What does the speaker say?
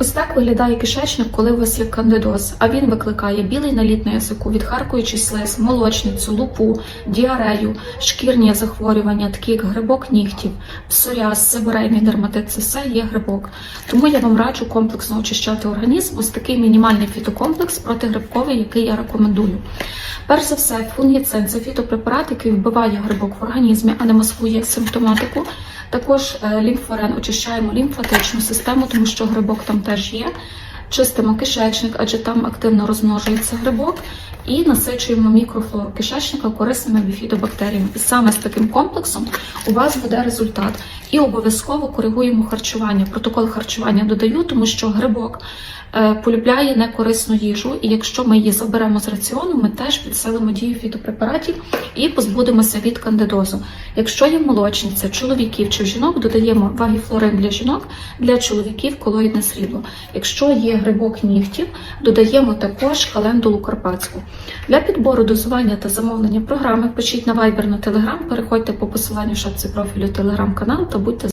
Ось так виглядає кишечник, коли у вас є кандидоз, а він викликає білий наліт на язику, відхаркуючий слиз, молочницю, лупу, діарею, шкірні захворювання, такі як грибок нігтів, псоріаз, сибирейний дерматит. Це все є грибок. Тому я вам раджу комплексно очищати організм. Ось такий мінімальний фітокомплекс протигрибковий, який я рекомендую. Перш за все, фунгіцин це фітопрепарат, який вбиває грибок в організмі, а не маскує симптоматику. Також е, лімфорен очищаємо лімфатичну систему, тому що грибок там теж є. Чистимо кишечник, адже там активно розмножується грибок, і насичуємо мікрофлору кишечника корисними біфідобактеріями. І саме з таким комплексом у вас буде результат. І обов'язково коригуємо харчування. Протокол харчування додаю, тому що грибок е, полюбляє некорисну їжу, і якщо ми її заберемо з раціону, ми теж підсилимо дію фітопрепаратів і позбудемося від кандидозу. Якщо є молочниця чоловіків чи жінок, додаємо вагіфлорин для жінок, для чоловіків колоїдне срібло. Якщо є грибок нігтів, додаємо також календулу карпатську. Для підбору дозування та замовлення програми пишіть на Viber на Telegram, переходьте по посиланню в шапці профілю телеграм-канал та будьте